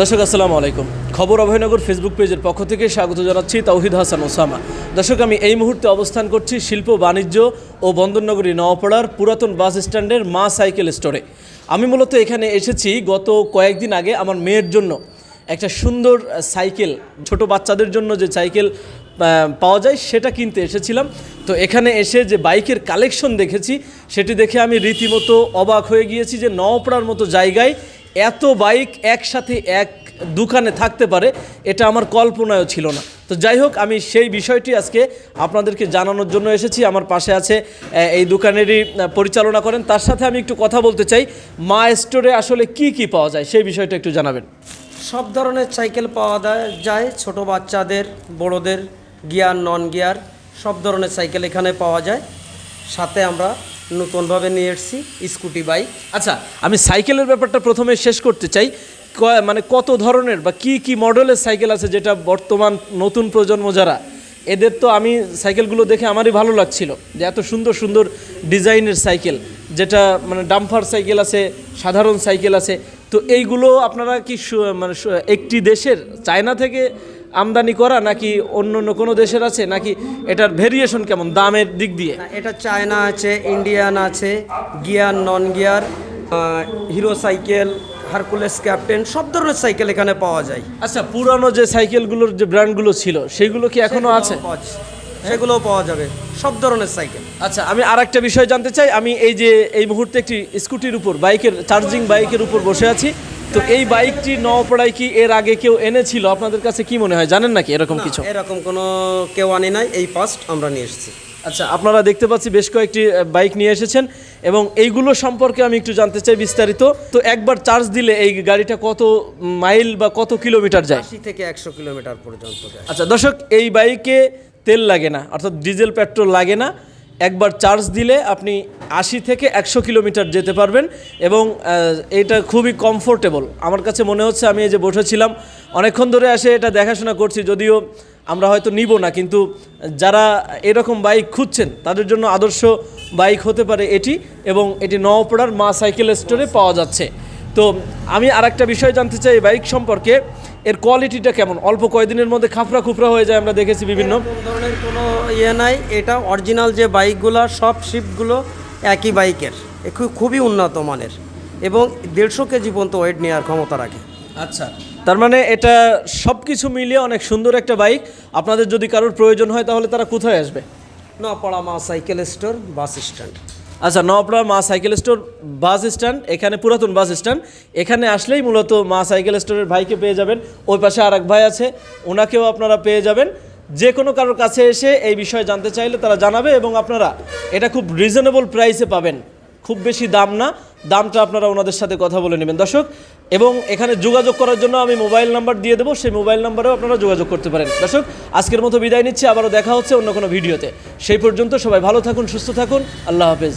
দর্শক, আসসালামু আলাইকুম। খবর অভয়নগর ফেসবুক পেজের পক্ষ থেকে স্বাগত জানাচ্ছি তৌহিদ হাসান ওসামা। দর্শক, আমি এই মুহূর্তে অবস্থান করছি শিল্প, বাণিজ্য ও বন্দরনগরী নওয়াপাড়ার পুরাতন বাস স্ট্যান্ডের মা সাইকেল স্টোরে। আমি মূলত এখানে এসেছি গত কয়েকদিন আগে আমার মেয়ের জন্য। একটা সুন্দর সাইকেল, ছোট বাচ্চাদের জন্য যে সাইকেল পাওয়া যায় সেটা কিনতে এসেছিলাম। তো এখানে এসে যে বাইকের কালেকশন দেখেছি, সেটি দেখে আমি রীতিমতো অবাক হয়ে গিয়েছি যে নওপাড়ার মতো জায়গায় এত বাইক একসাথে এক দোকানে থাকতে পারে, এটা আমার কল্পনায়ও ছিল না। তো যাই হোক, আমি সেই বিষয়টি আজকে আপনাদেরকে জানানোর জন্য এসেছি। আমার পাশে আছে এই দোকানেরই পরিচালনা করেন। তার সাথে আমি একটু কথা বলতে চাই, মা স্টোরে আসলে কি কি পাওয়া যায়? সেই বিষয়টা একটু জানাবেন। সব ধরনের সাইকেল পাওয়া যায়। ছোট বাচ্চাদের, বড়দের, গিয়ার নন গিয়ার সব ধরনের সাইকেল এখানে পাওয়া যায়। সাথে আমরা নতুনভাবে নিয়ে এসেছি, স্কুটি, বাইক। আচ্ছা আমি সাইকেলের ব্যাপারটা প্রথমে শেষ করতে চাই। মানে কত ধরনের বা কি কি মডেলের সাইকেল আছে যেটা বর্তমান নতুন প্রজন্ম যারা, এদের তো আমি সাইকেলগুলো দেখে আমারই ভালো লাগছিল যে এত সুন্দর সুন্দর ডিজাইনের সাইকেল, যেটা মানে ডাম্পার সাইকেল আছে, সাধারণ সাইকেল আছে। তো এইগুলো আপনারা কি মানে একটি দেশের, চায়না থেকে আমদানি করা নাকি অন্য অন্য কোনো দেশের আছে? নাকি এটার ভেরিয়েশন কেমন দামের দিক দিয়ে? এটা চায়না আছে ইন্ডিয়ান আছে gear non gear Hero cycle Hercules captain সব ধরনের সাইকেল এখানে পাওয়া যায়। আচ্ছা পুরানো যে সাইকেলগুলোর যে ব্র্যান্ডগুলো ছিল সেইগুলো কি এখনও আছে? সেগুলোও পাওয়া যাবে সব ধরনের সাইকেল আচ্ছা আমি আর একটা বিষয় জানতে চাই আমি এই যে এই মুহূর্তে একটি স্কুটির উপর বাইকের চার্জিং বাইকের উপর বসে আছি। তো এই বাইকটি নওপাড়ায় কি এর আগে কেউ এনেছিল? আপনাদের কাছে কি মনে হয়? জানেন নাকি এরকম কিছু? এরকম কোনো কেউ আনে নাই। এই ফার্স্ট আমরা নিয়ে এসেছি। আচ্ছা আপনারা দেখতে পাচ্ছি বেশ কয়েকটি বাইক নিয়ে এসেছেন এবং এইগুলো সম্পর্কে আমি একটু জানতে চাই বিস্তারিত। তো একবার চার্জ দিলে এই গাড়িটা কত মাইল বা কত কিলোমিটার যায়? আশি থেকে একশো কিলোমিটার পর্যন্ত যায়। আচ্ছা দর্শক এই বাইকে তেল লাগে না অর্থাৎ ডিজেল পেট্রোল লাগে না। একবার চার্জ দিলে আপনি আশি থেকে একশো কিলোমিটার যেতে পারবেন এবং এটা খুবই কমফোর্টেবল আমার কাছে মনে হচ্ছে আমি এই যে বসেছিলাম, অনেকক্ষণ ধরে এসে এটা দেখাশোনা করছি, যদিও আমরা হয়তো নিব না, কিন্তু যারা এরকম বাইক খুঁজছেন, তাদের জন্য আদর্শ বাইক হতে পারে এটি এবং এটি নওপাড়ার মা সাইকেল স্টোরে পাওয়া যাচ্ছে। তো আমি আর একটা বিষয় জানতে চাই, এই বাইক সম্পর্কে। এর কোয়ালিটিটা কেমন? অল্প কয়েকদিনের মধ্যে খাফরা খুফরা হয়ে যায়, আমরা দেখেছি বিভিন্ন। ধরনের কোনো ইয়ে নাই, এটা অরিজিনাল যে বাইকগুলো সব শিপগুলো একই বাইকের। খুবই উন্নত মানের এবং দেড়শো কেজি পর্যন্ত ওয়েট নেওয়ার ক্ষমতা রাখে। আচ্ছা। তার মানে এটা সব কিছু মিলিয়ে অনেক সুন্দর একটা বাইক। আপনাদের যদি কারোর প্রয়োজন হয় তাহলে তারা কোথায় আসবে? নপাড়া মা সাইকেল স্টোর বাস স্ট্যান্ড। আচ্ছা নওপাড়া মা সাইকেল স্টোর বাস স্ট্যান্ড এখানে পুরাতন বাস স্ট্যান্ড। এখানে আসলেই মূলত মা সাইকেল স্টোরের ভাইকে পেয়ে যাবেন। ওই পাশে আর এক ভাই আছে ওনাকেও আপনারা পেয়ে যাবেন। যে কোনো কারোর কাছে এসে এই বিষয়ে জানতে চাইলে তারা জানাবে এবং আপনারা এটা খুব রিজনেবল প্রাইসে পাবেন। খুব বেশি দাম না। দামটা আপনারা ওনাদের সাথে কথা বলে নেবেন। দর্শক, এবং এখানে যোগাযোগ করার জন্য আমি মোবাইল নাম্বার দিয়ে দেবো। সেই মোবাইল নাম্বারেও আপনারা যোগাযোগ করতে পারেন। দর্শক, আজকের মতো বিদায় নিচ্ছি। আবারও দেখা হচ্ছে অন্য কোনো ভিডিওতে। সেই পর্যন্ত সবাই ভালো থাকুন, সুস্থ থাকুন। আল্লাহ হাফেজ।